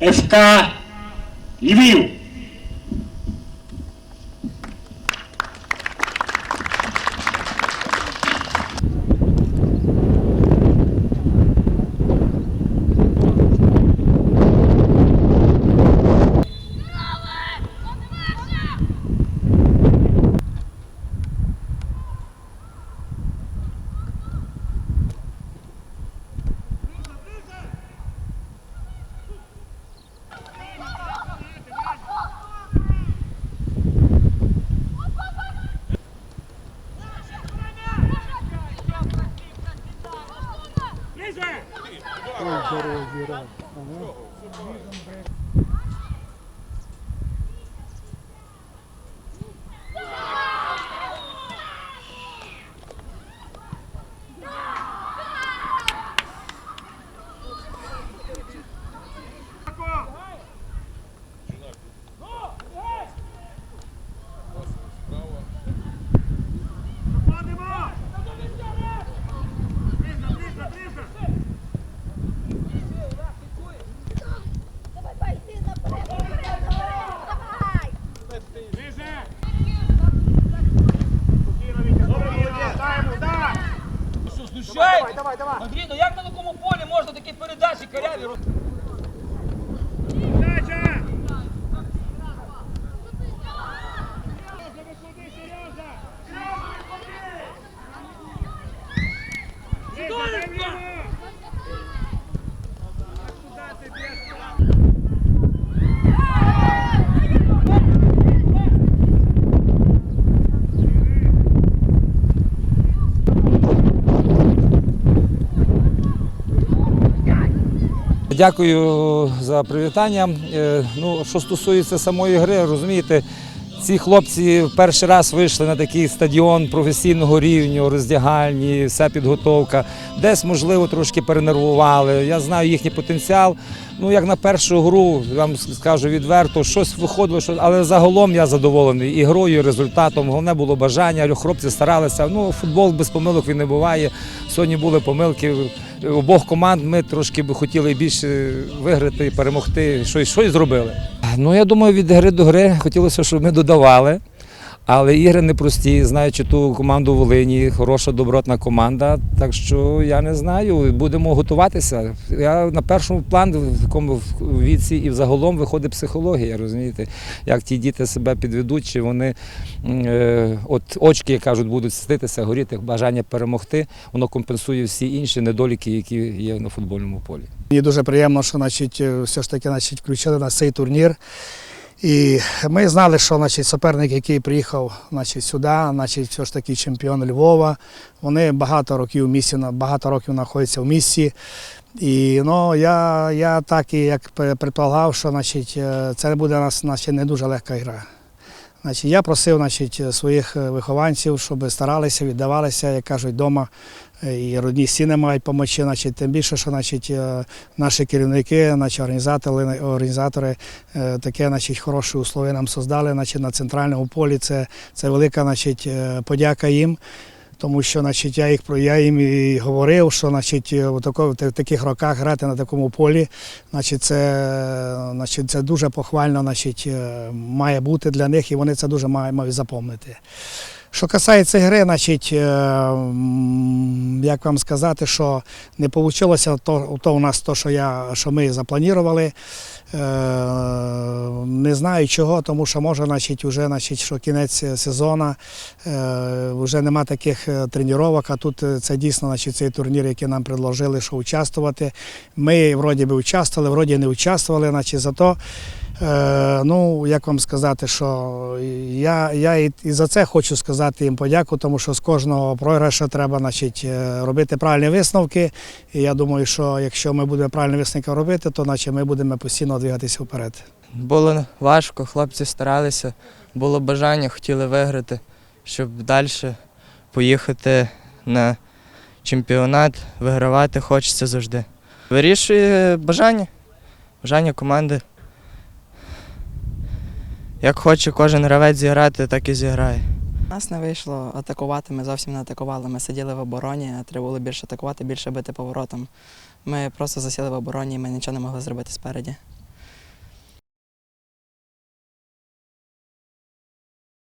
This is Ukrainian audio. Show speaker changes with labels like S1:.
S1: FK em. ФК Львів.
S2: Давай, давай, йди наперед, наперед, давай!
S3: Знущаєтесь? Давай, давай, Андрій, ну як на такому полі можна такі передачі каряві роз...
S4: Дякую за привітання. Е, Ну, що стосується самої гри, розумієте, ці хлопці перший раз вийшли на такий стадіон професійного рівня, роздягальні, вся підготовка. Десь, можливо, трошки перенервували. Я знаю їхній потенціал. Ну, як на першу гру, вам скажу відверто, щось виходило, що... але загалом я задоволений і грою, і результатом. Головне було бажання, хлопці старалися. Ну, футбол без помилок він не буває. Сьогодні були помилки обох команд. Ми трошки би хотіли більше виграти, перемогти, щось, щось зробили. Ну, я думаю, від гри до гри хотілося, щоб ми додавали. Але ігри непрості, знаючи ту команду Волині, хороша добротна команда. Так що я не знаю, будемо готуватися. Я на першому плані в такому віці і взагалом виходить психологія, розумієте, як ті діти себе підведуть, чи вони е, от очки, кажуть, будуть світитися, горіти, бажання перемогти, воно компенсує всі інші недоліки, які є на футбольному полі.
S5: Мені дуже приємно, що значить, все ж таки значить, включили на цей турнір. І ми знали, що значить, суперник, який приїхав значить, сюди, значить, все ж таки чемпіон Львова. Вони багато років в багато років знаходяться в місті. І ну, я, я так і як предполагав, що значить, е, це буде у нас значить, не дуже легка гра. Значить, я просив значить, своїх е, вихованців, щоб старалися, віддавалися, як кажуть, вдома. І родні стіни мають допомогти, значить, тим більше, що значить, е, наші керівники, наші організатори, організатори е, таке значить, хороші условия нам создали значить, на центральному полі. Це, це велика значить, е, подяка їм. Тому що значить, я, їх, я їм і говорив, що значить, в та- в таких роках грати на такому полі, значить, це, значить, це дуже похвально значить, має бути для них, і вони це дуже мають, мають запомнити. Що касається гри, значить, е, як вам сказати, що не вийшло то, то у нас то, що, я, що ми запланували. Е, Не знаю чого, тому що може, значить, вже значить, що кінець сезону, е, вже нема таких тренувань, а тут це дійсно значить, цей турнір, який нам предложили, що участвувати. Ми вроді би участвували, вроді не участвували, значить, зато Е, ну, як вам сказати, що я, я і, і за це хочу сказати їм подяку, тому що з кожного програшу треба значить, е, робити правильні висновки. І я думаю, що якщо ми будемо правильні висновки робити, то значить, ми будемо постійно двигатися вперед.
S6: Було важко, хлопці старалися, було бажання, хотіли виграти, щоб далі поїхати на чемпіонат, вигравати хочеться завжди. Вирішує бажання, бажання команди. Як хоче кожен гравець зіграти, так і зіграє.
S7: Нас не вийшло атакувати, ми зовсім не атакували. Ми сиділи в обороні, а треба було більше атакувати, більше бити поворотом. Ми просто засіли в обороні і ми нічого не могли зробити спереді.